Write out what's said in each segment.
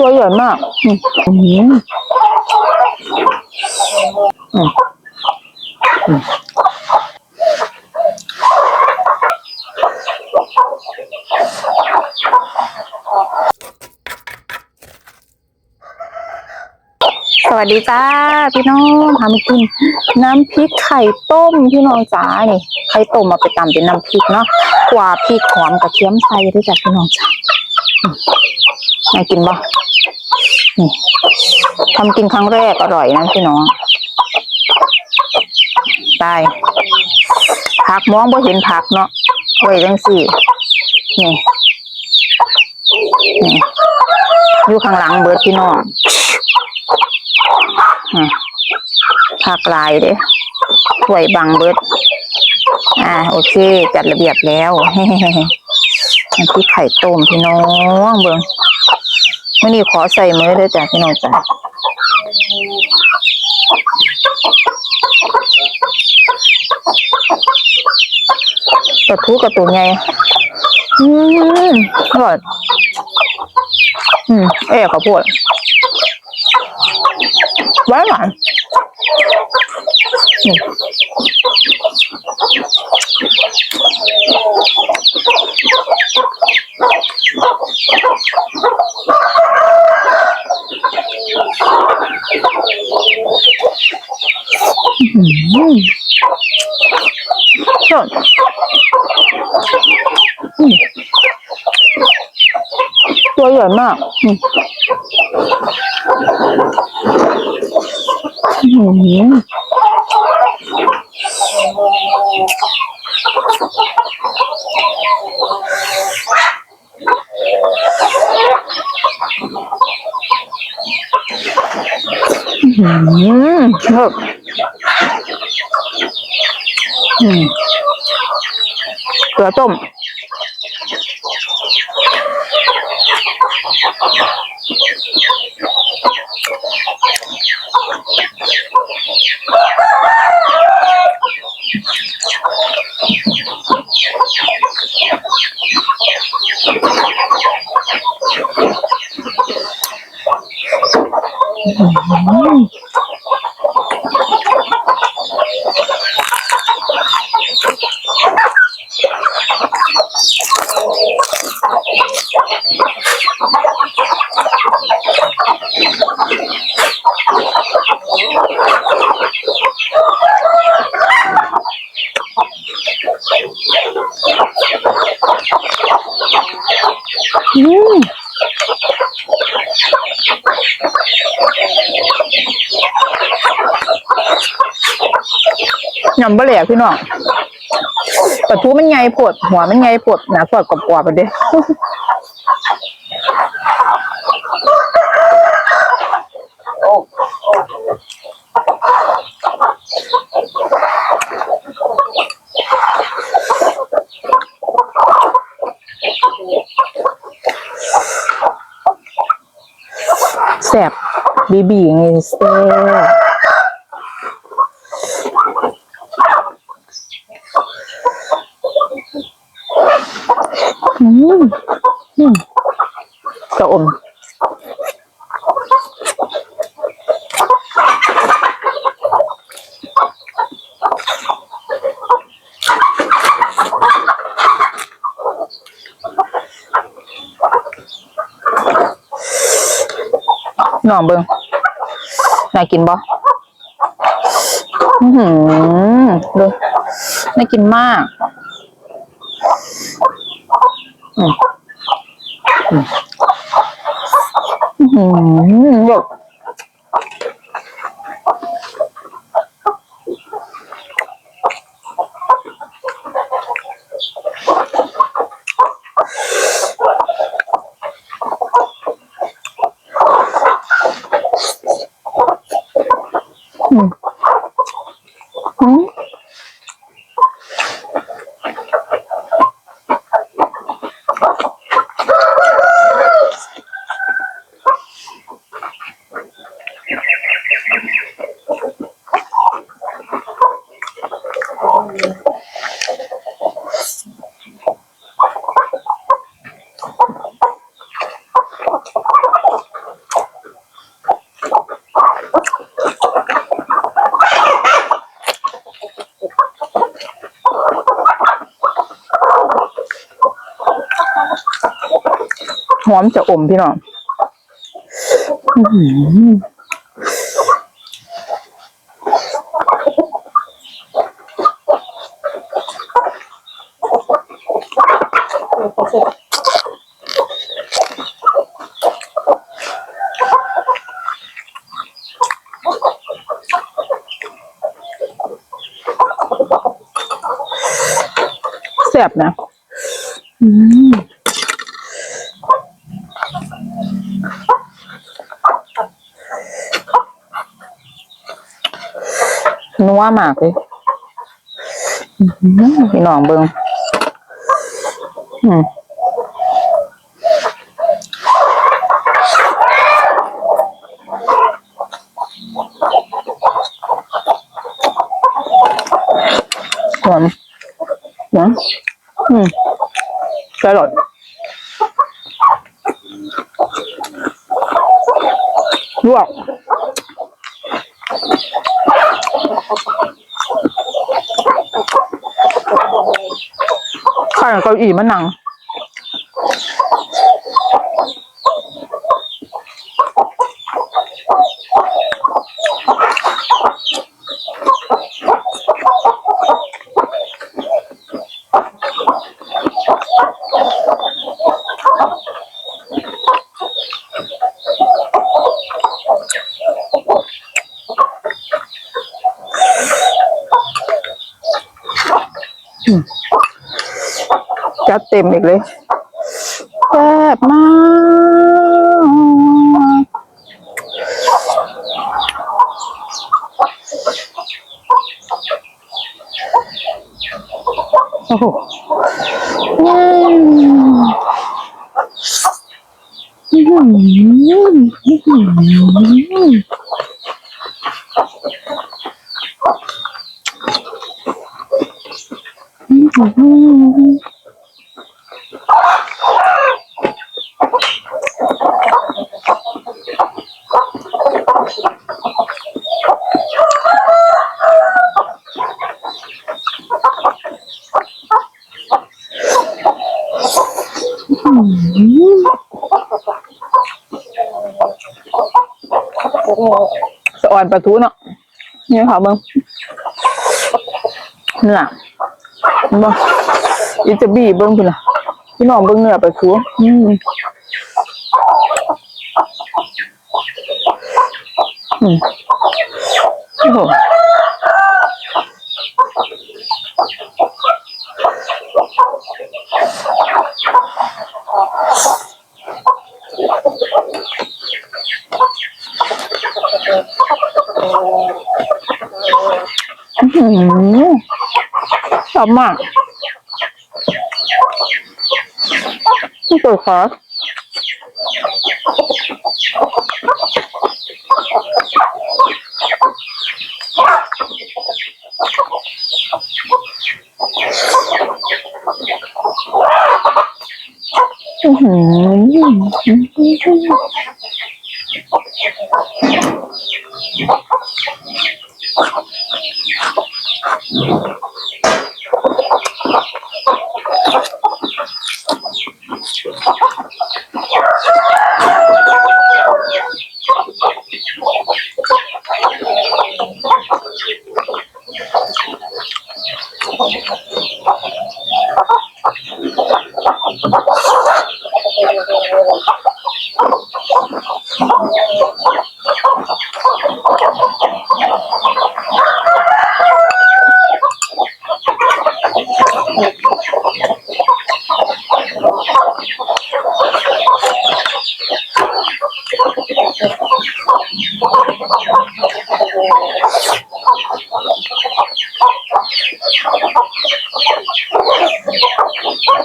ตัวใหญ่มากอืมอืมอืมสวัสดีจ้าพี่น้องทำกินน้ำพริกไข่ต้มพี่น้องจ้านี่ไข่ต้มมาไปตำเป็นน้ำพริกเนาะกว่าพริกหอมกระเทียมใส่ด้วยจ้ะพี่น้องจ้าอืมน่ากินบ่ นี่ทำกินครั้งแรกอร่อยนะพี่น้องตายผักมองบ่เห็นผักเนาะไว้จังสี่ นี่นี่อยู่ข้างหลังเบิดพี่น้องอะผักลายเด้ถ้วยบังเบิด อ่า โอเค จัดระเบียบแล้วน้ำพริกไข่ต้มพี่น้องเบิ่ง มื่อนี้ขอใส่มือด้วยจ้ะพี่น้องจ้ะกระทูกระตูใหญ่อืมอร่อยอืมเอ๊ะข้าวโพดหวานหวาน ชอบอืมตัวใหญ่มาก อืมอืมอืมช อบอืมเกลือต้ม อืม ยำบะเหลี่ยพี่น้องปลาทูมันใหญ่ปวดหัวมันใหญ่ปวดหนาปวดกรอบๆไปเด้ แสบบีบีไงแสบอืมอืมกระอม น้องเบิงน่ากินบ่หือดูน่ากินมากอืมอืมอื้อหือแอื หอมจะอมพี่น้องแซ่บนะ อืม นัวมากเลยพี่น้องเบิงอืมหอมนะอืมอร่อยลวกข้าง เก้าอี้มันหนัง จัดเต็มอีกเลยแซ่บมาก โอ้โหอืมอื้อหืออื้อหื ออื้อหือสะอ่อนปลาทูเนาะนี่ค่ะเบิ้งเนื้อเห็นบ่อีจะบีเบิ้งพี่ล่ะพี่น้องเบิ้งเนื้อปลาทูอืมอืมโอ้โหอื้อหือ ชอบมากนี่ตัวขออื้อหือ Oh, my God.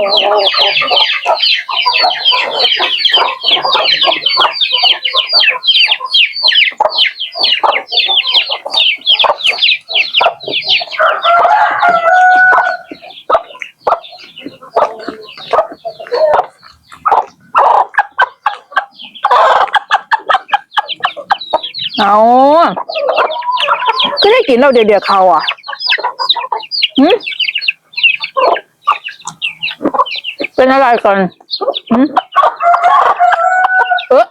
เอาก็ได้กินเราเดือดๆเขาอะหืม เป็นอะไรกันเออ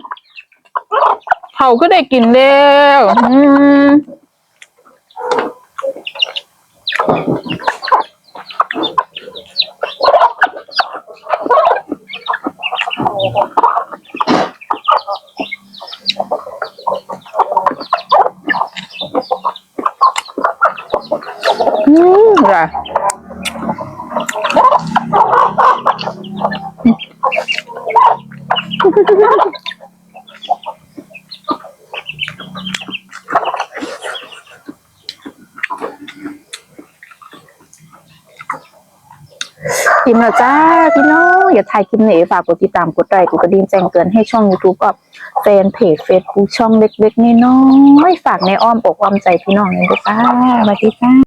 เขาก็ได้กินแล้วอืม อืมค่ะ กินแล้วจ้าพี่น้องอย่าถ่ายคลิปนี้ฝากกดติดตามกดไลค์กดกระดิ่งแจ้งเตือนให้ช่อง YouTube กับแฟนเพจเฟซบุ๊กช่องเล็กๆน้อยๆฝากในอ้อมอกอ้อมใจพี่น้องเลยด้วยจ้าสวัสดีจ้า